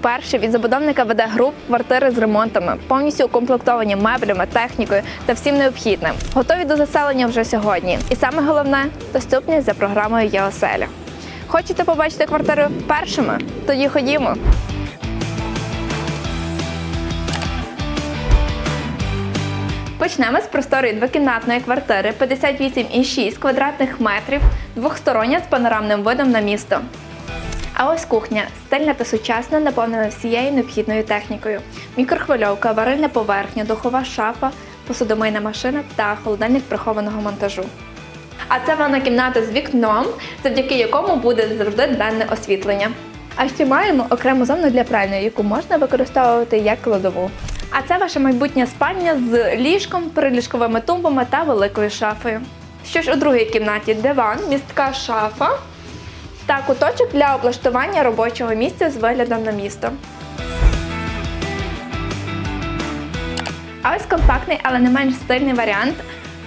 вперше від забудовника веде груп квартири з ремонтами, повністю укомплектовані меблями, технікою та всім необхідним. Готові до заселення вже сьогодні. І саме головне доступні за програмою ЄОСЕЛЯ. Хочете побачити квартиру першими? Тоді ходімо. Почнемо з просторої двокімнатної квартири 58,6 квадратних метрів, двохстороння з панорамним видом на місто. А ось кухня стильна та сучасна, наповнена всією необхідною технікою: мікрохвильовка, варильна поверхня, духова шафа, посудомийна машина та холодильник прихованого монтажу. А це ванна кімната з вікном, завдяки якому буде завжди денне освітлення. А ще маємо окрему зону для пральної, яку можна використовувати як кладову. А це ваша майбутня спальня з ліжком, приліжковими тумбами та великою шафою. Що ж у другій кімнаті диван, містка шафа та куточок для облаштування робочого місця з виглядом на місто. А ось компактний, але не менш стильний варіант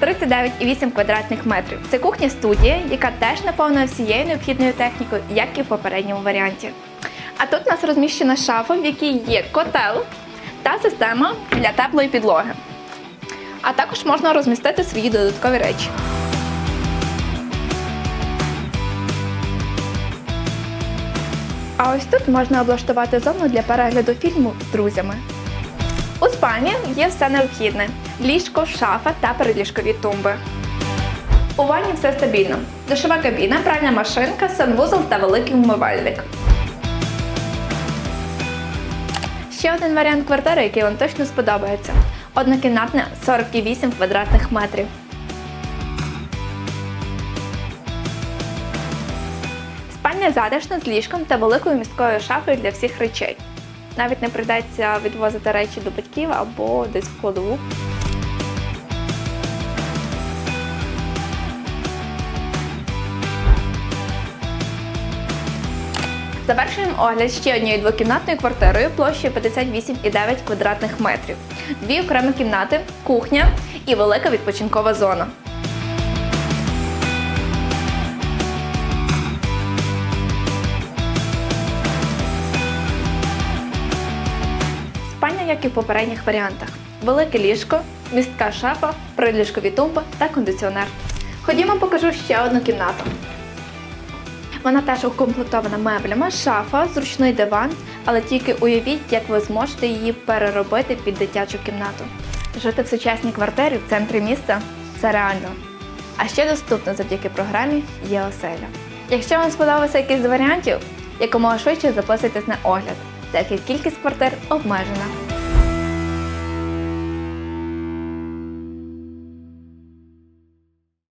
39,8 квадратних метрів. Це кухня студія, яка теж наповнена всією необхідною технікою, як і в попередньому варіанті. А тут у нас розміщена шафа, в якій є котел та система для теплої підлоги. А також можна розмістити свої додаткові речі. А ось тут можна облаштувати зону для перегляду фільму з друзями. У спальні є все необхідне: ліжко, шафа та передліжкові тумби. У ванні все стабільно: душова кабіна, пральна машинка, санвузол та великий умивальник. Ще один варіант квартири, який вам точно сподобається. Однокімнатна 48 квадратних метрів. Спальня затишна з ліжком та великою місткою шафою для всіх речей. Навіть не прийдеться відвозити речі до батьків або десь в кладову. Завершуємо огляд ще однією двокімнатною квартирою площею 58,9 квадратних метрів. Дві окремі кімнати, кухня і велика відпочинкова зона. Як і в попередніх варіантах. Велике ліжко, містка шафа, приліжкові тумби та кондиціонер. Ходімо, покажу ще одну кімнату. Вона теж укомплектована меблями, шафа, зручний диван, але тільки уявіть, як ви зможете її переробити під дитячу кімнату. Жити в сучасній квартирі в центрі міста це реально. А ще доступно завдяки програмі є оселя. Якщо вам сподобався якийсь з варіантів, якомога швидше записуйтесь на огляд, так як кількість квартир обмежена.